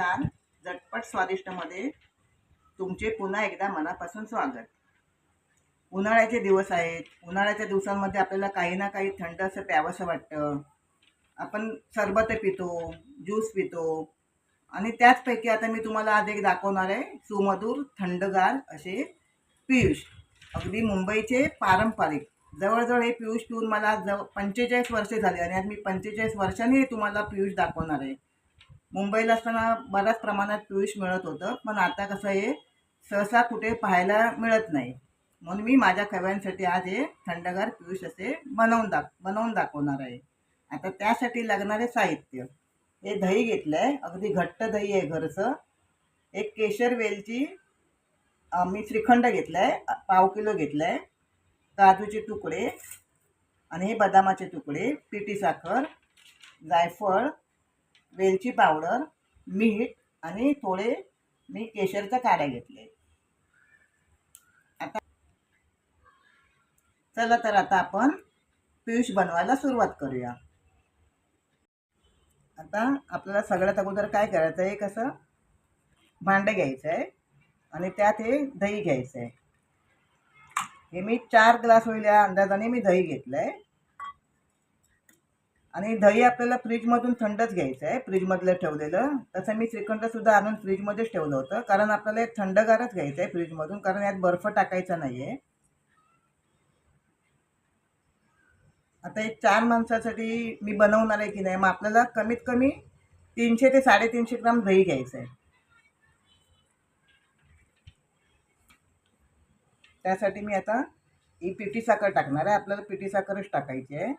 छान झटपट स्वादिष्टमध्ये तुमचे पुन्हा एकदा मनापासून स्वागत. उन्हाळ्याचे दिवस आहेत. उन्हाळ्याच्या दिवसांमध्ये आपल्याला काही ना काही थंड असं प्यावंसं वाटतं. आपण सरबत पितो ज्यूस पितो. आणि त्याचपैकी आता मी तुम्हाला आज एक दाखवणार आहे. सुमधूर थंडगार असे पियुष. अगदी मुंबईचे पारंपरिक. जवळजवळ हे पियुष पिऊन मला जव पंचेचाळीस वर्षे झाली आणि आज मी पंचेचाळीस वर्षांनी तुम्हाला पियुष दाखवणार आहे. मुंबईला असताना बऱ्याच प्रमाणात पियुष मिळत होतं. पण आता कसं आहे सहसा कुठे पाहायला मिळत नाही. म्हणून मी माझ्या खव्यांसाठी आज हे थंडगार पियुष असे बनवून दाख बनवून दाखवणार आहे. आता त्यासाठी लागणारे साहित्य. हे दही घेतलं आहे अगदी घट्ट दही आहे घरचं. एक केशर वेलची मी श्रीखंड घेतलं आहे पाव किलो घेतलं आहे काजूचे तुकडे आणि हे बदामाचे तुकडे पिठी साखर जायफळ वेलची पावडर मीठ आणि थोडे मी केशरच्या काड्या घेतले. आता चला तर आता आपण पियुष बनवायला सुरुवात करूया. आता आपल्याला सगळ्यात अगोदर काय करायचं आहे कसं भांडं घ्यायचं आहे आणि त्यात हे दही घ्यायचं आहे हे मी चार ग्लास होईल या अंदाजाने मी दही घेतलं आहे आणि दही आपल्याला फ्रीजमधून थंडच घ्यायचं आहे फ्रीजमधलं ठेवलेलं. तसं मी श्रीखंडसुद्धा आणून फ्रीजमध्येच ठेवलं होतं कारण आपल्याला एक थंडगारच घ्यायचं आहे फ्रीजमधून कारण यात बर्फ टाकायचा नाही आहे आता एक चार माणसासाठी मी बनवणार आहे की नाही मग आपल्याला कमीत कमी तीनशे ते साडेतीनशे ग्राम दही घ्यायचं आहे. त्यासाठी मी आता ही पिठी साखर टाकणार आहे आपल्याला पिठी साखरच टाकायची आहे.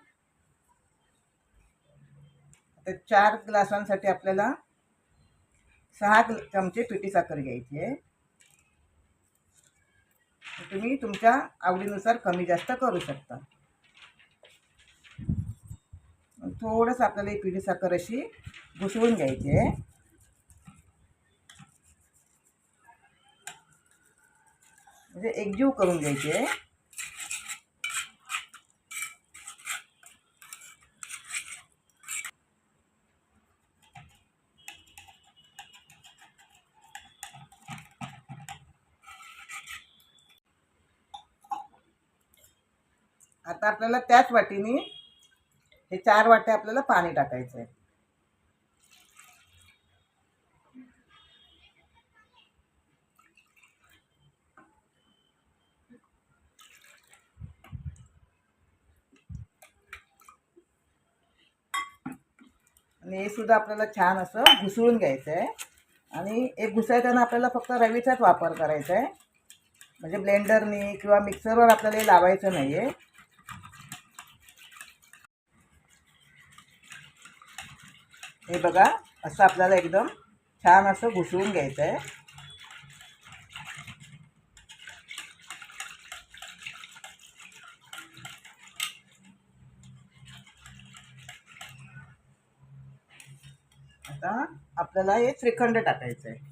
आता चार ग्लासांसाठी आपल्याला सहा चमचे पिठी साखर घ्यायची आहे. तुम्ही तुमच्या आवडीनुसार कमी जास्त करू शकता. थोडंसं आपल्याला ही पिठी साखर अशी घुसवून घ्यायची आहे. म्हणजे एकजीव करून घ्यायची आहे. आता आपल्याला त्याच वाटीने हे चार वाटे आपल्याला पाणी टाकायचं आहे. आणि हे सुद्धा आपल्याला छान असं घुसळून घ्यायचं आहे. आणि एक घुसायताना आपल्याला फक्त रवीचाच वापर करायचा आहे. म्हणजे ब्लेंडरनी किंवा मिक्सरवर आपल्याला हे लावायचं नाही आहे हे बघा असं आपल्याला एकदम छान असं घुसवून घ्यायचं आहे आता आपल्याला हे श्रीखंड टाकायचं आहे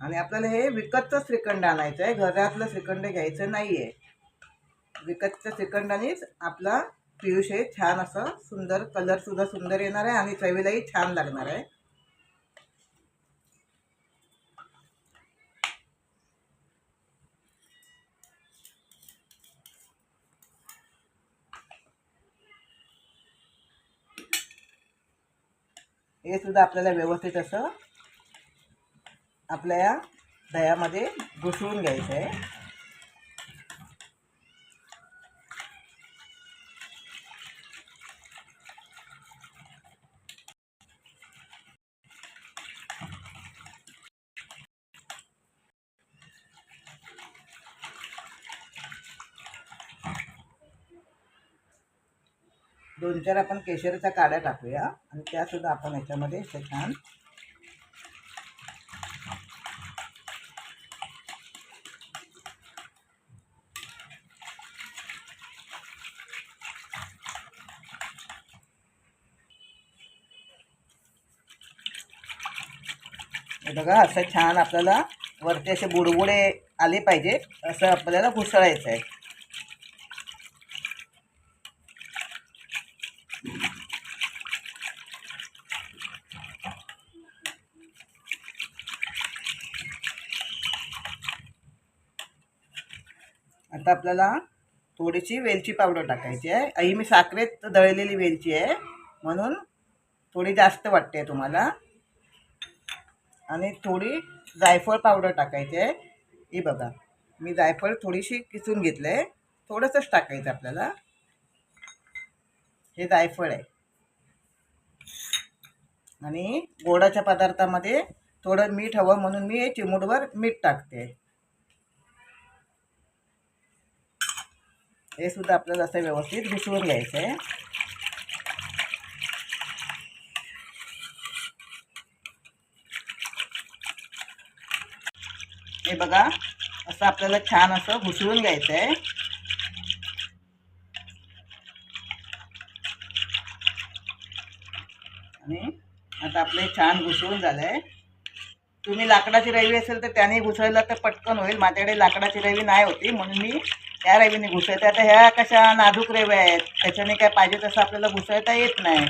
आणि आपल्याला हे विकतचं श्रीखंड आणायचं आहे घरातलं श्रीखंड घ्यायचं नाही आहे विकतच्या श्रीखंडानेच आपला पियुष हे छान असं सुंदर कलरसुद्धा सुंदर येणार आहे आणि चवीलाही छान लागणार आहे. हे सुद्धा आपल्याला व्यवस्थित असं आपल्या या दह्यामध्ये घुसळून घ्यायचं आहे. दोन चार आपण केशरच्या काड्या टाकूया. आणि त्यासुद्धा आपण याच्यामध्ये छान बघा असं छान आपल्याला वरती असे बुडबुडे आले पाहिजे असं आपल्याला घुसळायचं आहे आता आपल्याला थोडीशी वेलची पावडर टाकायची आहे. ही मी साखरेत दळलेली वेलची आहे. म्हणून थोडी जास्त वाटते तुम्हाला. आणि थोडी जायफळ पावडर टाकायची आहे. ही बघा मी जायफळ थोडीशी किसून घेतलं आहे थोडंसंच टाकायचं आपल्याला. हे जायफळ आहे. आणि गोडाच्या पदार्थामध्ये थोडं मीठ हवं म्हणून मी चिमूटभर मीठ टाकते. ते सुद्धा आपल्याला असं व्यवस्थित घुसवून घ्यायचं आहे. हे बघा असं आपल्याला छान असं घुसळून घ्यायचं आहे. आणि आता आपलं छान घुसळून झालं आहे. तुम्ही लाकडाची रवी असेल तर त्याने घुसळलं तर पटकन होईल. माझ्याकडे लाकडाची रवी नाही होती म्हणून मी त्या रवीने घुसळते आता ह्या कशा नाजूक रेव्या आहेत? त्याच्याने काय पाहिजे तसं आपल्याला घुसळता येत नाही.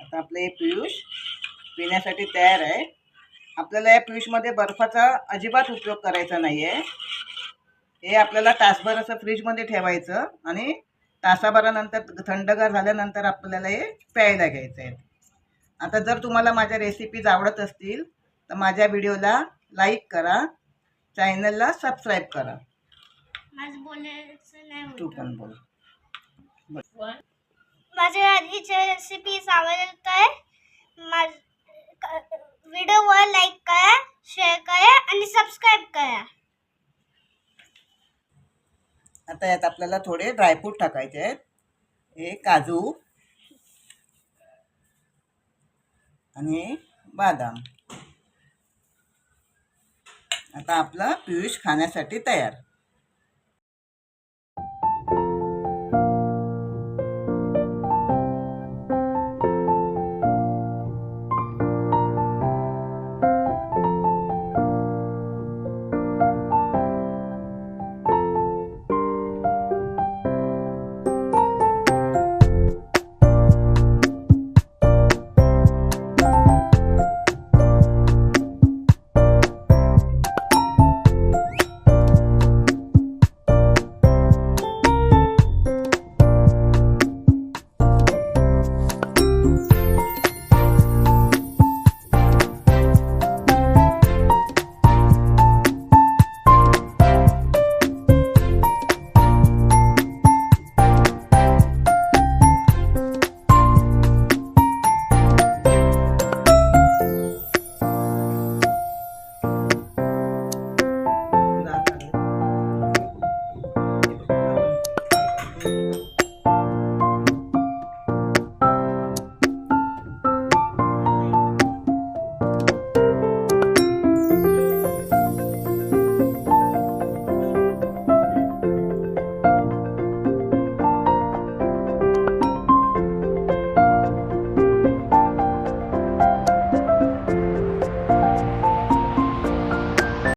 आता आपलं हे पियुष पिण्यासाठी तयार आहे. आपल्याला या पियुषमध्ये बर्फाचा अजिबात उपयोग करायचा नाही आहे हे आपल्याला तासभर असं फ्रीजमध्ये ठेवायचं आणि तासाभरानंतर थंडगार झाल्यानंतर आपल्याला हे प्यायला घ्यायचं आहे. आता जर तुम्हाला माझ्या रेसिपीज आवडत असतील तर माझ्या व्हिडिओला लाईक करा. चॅनलला सबस्क्राईब करा. तू पण बोल. माझ्या आधीच्या रेसिपीज आवडत आहे माझ व्हिडिओवर लाईक करा शेअर करा आणि सबस्क्राईब करा. आता यात आपल्याला थोडे ड्रायफ्रूट टाकायचे आहेत. हे काजू आणि बदाम. आता आपलं पियुष खाण्यासाठी तयार.